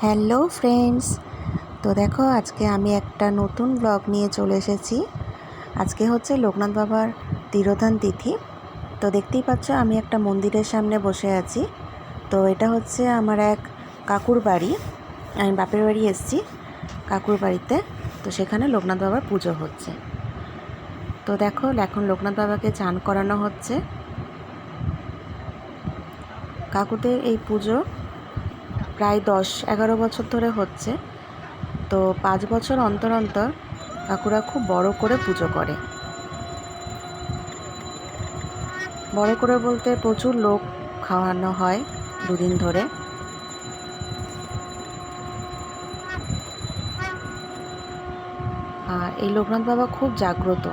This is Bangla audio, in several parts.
Hello friends. তো দেখো, আজকে আমি একটা নতুন ব্লগ নিয়ে চলে এসেছি। আজকে হচ্ছে লোকনাথ বাবার তিরোধান তিথি। তো দেখতেই পাচ্ছ, আমি একটা মন্দিরের সামনে বসে আছি। তো এটা হচ্ছে আমার এক কাকুর বাড়ি। আমি বাপের বাড়ি এসেছি কাকুর বাড়িতে। তো সেখানে লোকনাথ বাবার পুজো হচ্ছে। তো দেখো, এখন লোকনাথ বাবাকে চান করানো হচ্ছে। কাকুদের এই পুজো প্রায় দশ, এগারো বছর ধরে হচ্ছে। তো পাঁচ বছর অন্তর অন্তর কাকুরা খুব বড় করে পুজো করে। বড় করে বলতে প্রচুর লোক খাওয়ানো হয় দুদিন ধরে। আর এই লোকনাথ বাবা খুব জাগ্রত।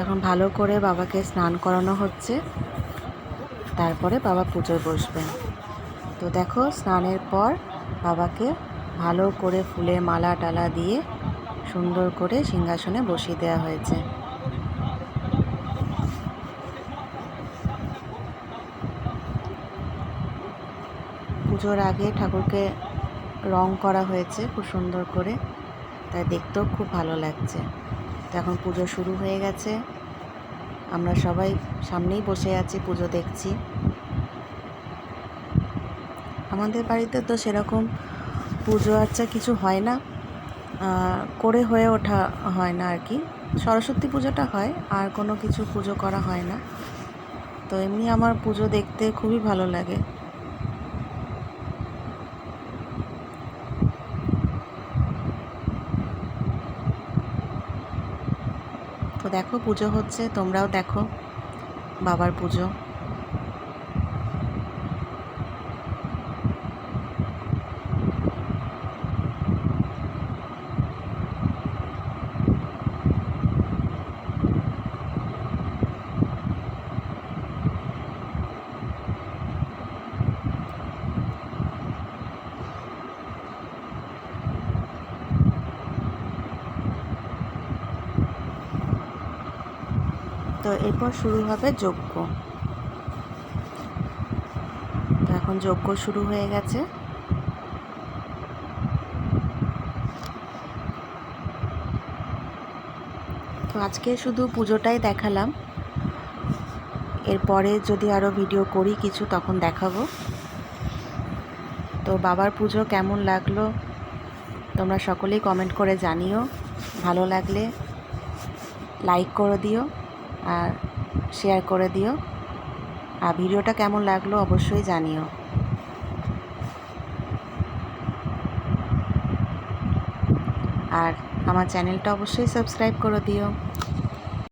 এখন ভালো করে বাবাকে স্নান করানো হচ্ছে। তারপরে বাবা পুজোয় বসবেন। তো দেখো, স্নানের পর বাবাকে ভালো করে ফুলের মালা টালা দিয়ে সুন্দর করে সিংহাসনে বসিয়ে দেওয়া হয়েছে। পুজোর আগে ঠাকুরকে রং করা হয়েছে খুব সুন্দর করে। তাই দেখতেও খুব ভালো লাগছে। তো এখন পুজো শুরু হয়ে গেছে। আমরা সবাই সামনেই বসে আছি, পুজো দেখছি। আমাদের বাড়িতে তো সেরকম পুজো আচ্ছা কিছু হয় না করে হয়ে ওঠা হয় না আর কি সরস্বতী পুজোটা হয়, আর কোনো কিছু পুজো করা হয় না। তো এমনি আমার পুজো দেখতে খুবই ভালো লাগে। তো দেখো পুজো হচ্ছে তোমরাও দেখো বাবার পুজো। তো এরপর শুরু হবে যজ্ঞ। তো এখন যজ্ঞ শুরু হয়ে গেছে। তো আজকে শুধু পুজোটাই দেখালাম। এরপরে যদি আরও ভিডিও করি কিছু, তখন দেখাবো। তো বাবার পুজো কেমন লাগল, তোমরা সকলেই কমেন্ট করে জানিও। ভালো লাগলে লাইক করে দিও। আর শেয়ার করে দিও। আর ভিডিওটা কেমন লাগল অবশ্যই জানিও। আর আমার চ্যানেলটা অবশ্যই সাবস্ক্রাইব করে দিও।